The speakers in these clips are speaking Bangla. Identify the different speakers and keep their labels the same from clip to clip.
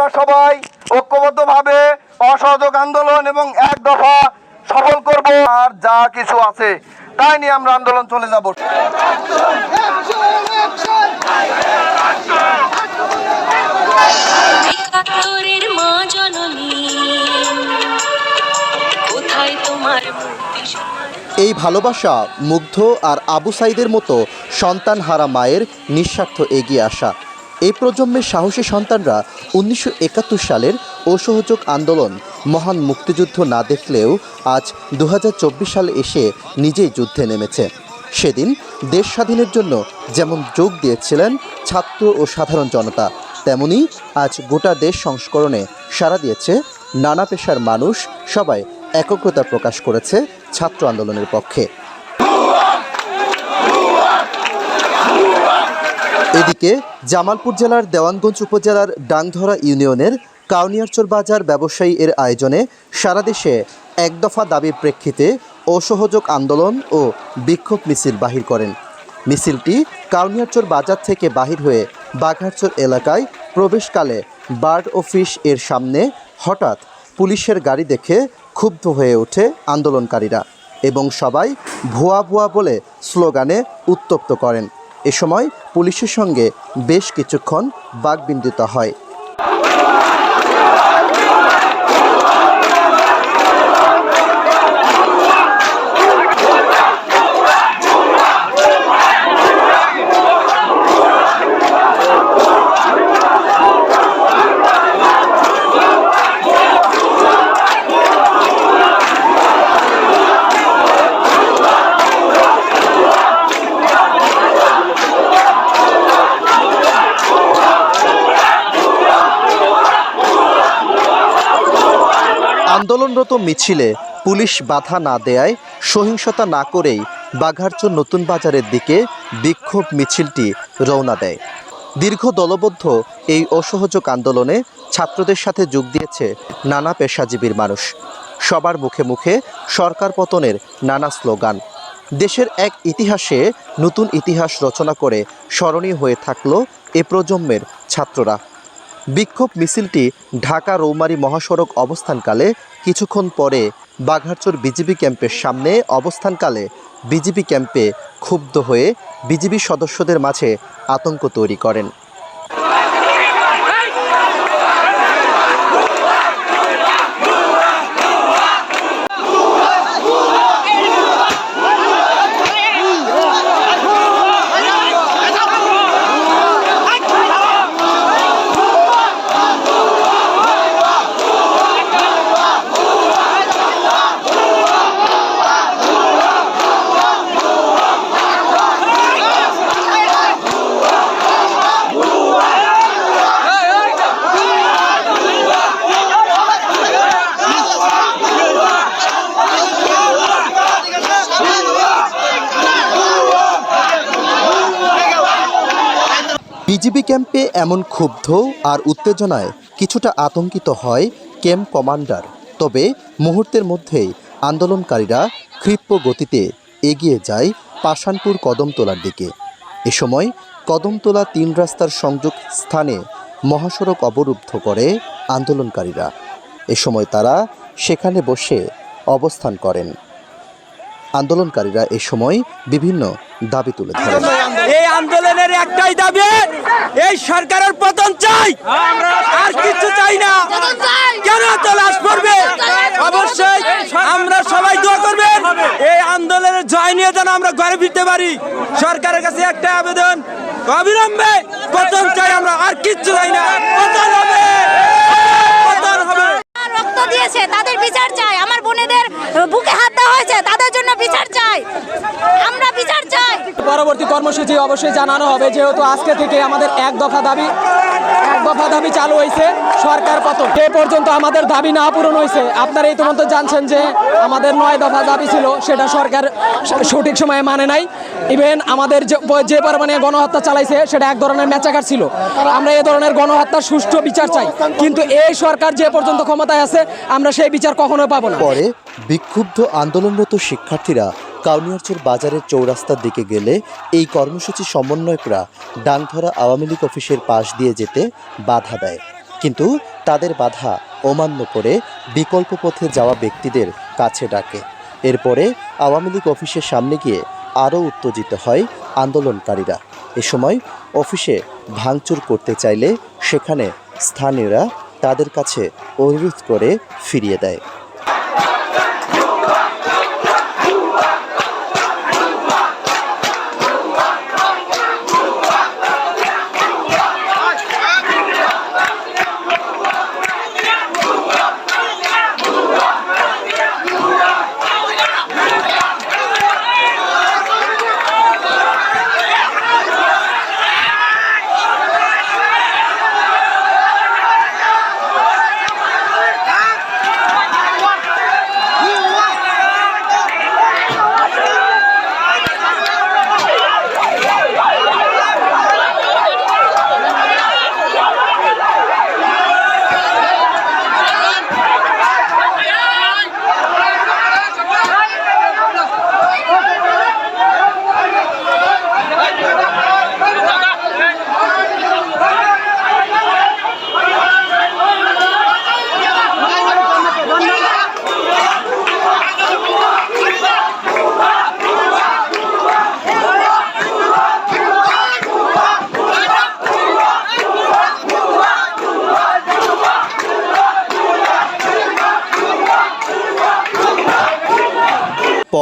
Speaker 1: আমরা সবাই ঐক্যবদ্ধভাবে অসহযোগ আন্দোলন এবং এক দফা সফল করব। আর যা কিছু আছে তাই নিয়ে আমরা আন্দোলন চলে যাব।
Speaker 2: এই ভালোবাসা মুগ্ধ আর আবু সাইদের মতো সন্তান হারা মায়ের নিঃস্বার্থ এগিয়ে আসা। এই প্রজন্মের সাহসী সন্তানরা উনিশশো একাত্তর সালের অসহযোগ আন্দোলন, মহান মুক্তিযুদ্ধ না দেখলেও আজ দু হাজার চব্বিশ সালে এসে নিজেই যুদ্ধে নেমেছে। সেদিন দেশ স্বাধীনের জন্য যেমন যোগ দিয়েছিলেন ছাত্র ও সাধারণ জনতা, তেমনি আজ গোটা দেশ সংস্করণে সাড়া দিয়েছে নানা পেশার মানুষ সবাই একগ্রতা প্রকাশ করেছে ছাত্র আন্দোলনের পক্ষে। এদিকে জামালপুর জেলার দেওয়ানগঞ্জ উপজেলার ডাংধরা ইউনিয়নের কাউনিয়ারচর বাজার ব্যবসায়ী এর আয়োজনে সারা দেশে এক দফা দাবির প্রেক্ষিতে অসহযোগ আন্দোলন ও বিক্ষোভ মিছিল বাহির করেন। মিছিলটি কাউনিয়ারচর বাজার থেকে বাহির হয়ে বাঘারচর এলাকায় প্রবেশকালে বার্ড অফিস এর সামনে হঠাৎ পুলিশের গাড়ি দেখে ক্ষুব্ধ হয়ে ওঠে আন্দোলনকারীরা এবং সবাই ভুয়া ভুয়া বলে স্লোগানে উত্তপ্ত করেন। এ সময় পুলিশের সঙ্গে বেশ কিছুক্ষণ বাগবিন্দিত হয়। আন্দোলনরত মিছিলে পুলিশ বাধা না দেয়ায় সহিংসতা না করেই বাঘারচর নতুন বাজারের দিকে বিক্ষোভ মিছিলটি রওনা দেয়। দীর্ঘ দলবদ্ধ এই অসহযোগ আন্দোলনে ছাত্রদের সাথে যোগ দিয়েছে নানা পেশাজীবীর মানুষ। সবার মুখে মুখে সরকার পতনের নানা স্লোগান। দেশের এক ইতিহাসে নতুন ইতিহাস রচনা করে স্মরণীয় হয়ে থাকল এ প্রজন্মের ছাত্ররা। বিক্ষোভ মিছিলটি ঢাকা রৌমারী মহাসড়ক অবস্থানকালে কিছুক্ষণ পরে বাঘারচর বিজিবি ক্যাম্পের সামনে অবস্থানকালে বিজিবি ক্যাম্পে ক্ষুব্ধ হয়ে বিজিবি সদস্যদের মাঝে আতঙ্ক তৈরি করেন। বিজিবি ক্যাম্পে এমন ক্ষুব্ধ আর উত্তেজনায় কিছুটা আতঙ্কিত হয় ক্যাম্প কমান্ডার। তবে মুহূর্তের মধ্যেই আন্দোলনকারীরা ক্ষিপ্র গতিতে এগিয়ে যায় পাশানপুর কদমতলার দিকে। এ সময় কদমতলা তিন রাস্তার সংযোগ স্থানে মহাসড়ক অবরুদ্ধ করে আন্দোলনকারীরা। এ সময় তারা সেখানে বসে অবস্থান করেন। আন্দোলনকারীরা এ সময় বিভিন্ন দাবি তুলে ধরেন।
Speaker 3: এই আন্দোলনের একটাই দাবি এই সরকারের পতন চাই। আর কিছু চাই না। কেন তো লাশ পড়বে অবশ্যই আমরা সবাই দোয়া করবেন। এই আন্দোলনের জয় নিয়ে যেন আমরা ঘরে ফিরতে পারি। সরকারের কাছে একটা আবেদন অবিলম্বে পতন চাই আমরা। আর কিচ্ছু চাই না। পতন হবে। পতন হবে।
Speaker 4: রক্ত দিয়েছে তাদের বিচার চাই আমার বোনেদের বুকে হাত দেওয়া হয়েছে তাদের জন্য বিচার চাই আমরা বিচার চাই
Speaker 5: পরবর্তী কর্মসূচি অবশ্যই জানানো হবে, যেহেতু আজকে থেকে আমাদের এক দফা দাবি, এক দফা দাবি চালু হয়েছে সরকার পতন। এ পর্যন্ত আমাদের দাবি না পূরণ হয়েছে আপনারা ইতিমধ্যে জানছেন যে আমাদের নয় দফা দাবি ছিল, সেটা সরকার সঠিক সময়ে মানে নাই। ইভেন আমাদের যে যে পরিমাণে গণহত্যা চালাইছে, সেটা এক ধরনের মেচাকার ছিল। আমরা এ ধরনের গণহত্যার সুষ্ঠু বিচার চাই, কিন্তু এই সরকার যে পর্যন্ত ক্ষমতায় আছে, আমরা সেই বিচার কখনো পাবো না।
Speaker 2: পরে বিক্ষুব্ধ আন্দোলনরত শিক্ষার্থীরা কাউনিয়ারচর বাজারের চৌরাস্তার দিকে গেলে এই কর্মসূচি সমন্বয়করা ডাংধরা আওয়ামী লীগ অফিসের পাশ দিয়ে যেতে বাধা দেয়। কিন্তু তাদের বাধা অমান্য করে বিকল্প পথে যাওয়া ব্যক্তিদের কাছে ডাকে। এরপরে আওয়ামী লীগ অফিসের সামনে গিয়ে আরও উত্তেজিত হয় আন্দোলনকারীরা। এ সময় অফিসে ভাঙচুর করতে চাইলে সেখানে স্থানীয়রা তাদের কাছে অনুরোধ করে ফিরিয়ে দেয়।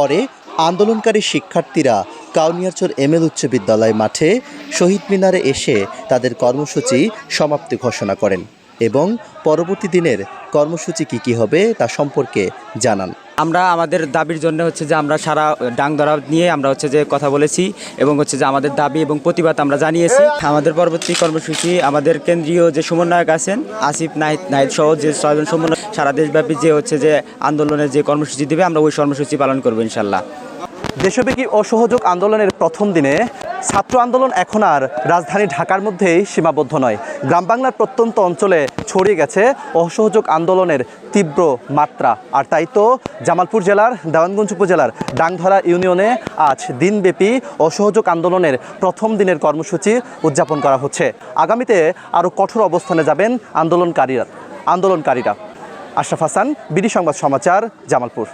Speaker 2: পরে আন্দোলনকারী শিক্ষার্থীরা কাউনিয়ারচর এমএল উচ্চ বিদ্যালয় মাঠে শহীদ মিনারে এসে তাদের কর্মসূচি সমাপ্তি ঘোষণা করেন এবং পরবর্তী দিনের কর্মসূচি কী কী হবে তা সম্পর্কে জানান।
Speaker 6: আমরা আমাদের দাবির জন্য হচ্ছে যে আমরা সারা ডাং ধরা নিয়ে আমরা হচ্ছে যে কথা বলেছি এবং হচ্ছে যে আমাদের দাবি এবং প্রতিবাদ আমরা জানিয়েছি। আমাদের পরবর্তী কর্মসূচি আমাদের কেন্দ্রীয় যে সমন্বয়ক আছেন আসিফ নাহিদ নাহিদ সহ যে ছয়জন সমন্বয় সারা দেশব্যাপী যে হচ্ছে যে আন্দোলনের যে কর্মসূচি দেবে, আমরা ওই কর্মসূচি পালন করব ইনশাল্লাহ।
Speaker 2: দেশব্যাপী অসহযোগ আন্দোলনের প্রথম দিনে ছাত্র আন্দোলন এখন আর রাজধানী ঢাকার মধ্যেই সীমাবদ্ধ নয়। গ্রাম বাংলার প্রত্যন্ত অঞ্চলে ছড়িয়ে গেছে অসহযোগ আন্দোলনের তীব্র মাত্রা। আর তাই তো জামালপুর জেলার, দেওয়ানগঞ্জ উপজেলার ডাংধরা ইউনিয়নে আজ দিনব্যাপী অসহযোগ আন্দোলনের প্রথম দিনের কর্মসূচি উদযাপন করা হচ্ছে। আগামীতে আরও কঠোর অবস্থানে যাবেন আন্দোলনকারীরা আন্দোলনকারীরা। আশরাফ হাসান, বিডি সংবাদ সমাচার, জামালপুর।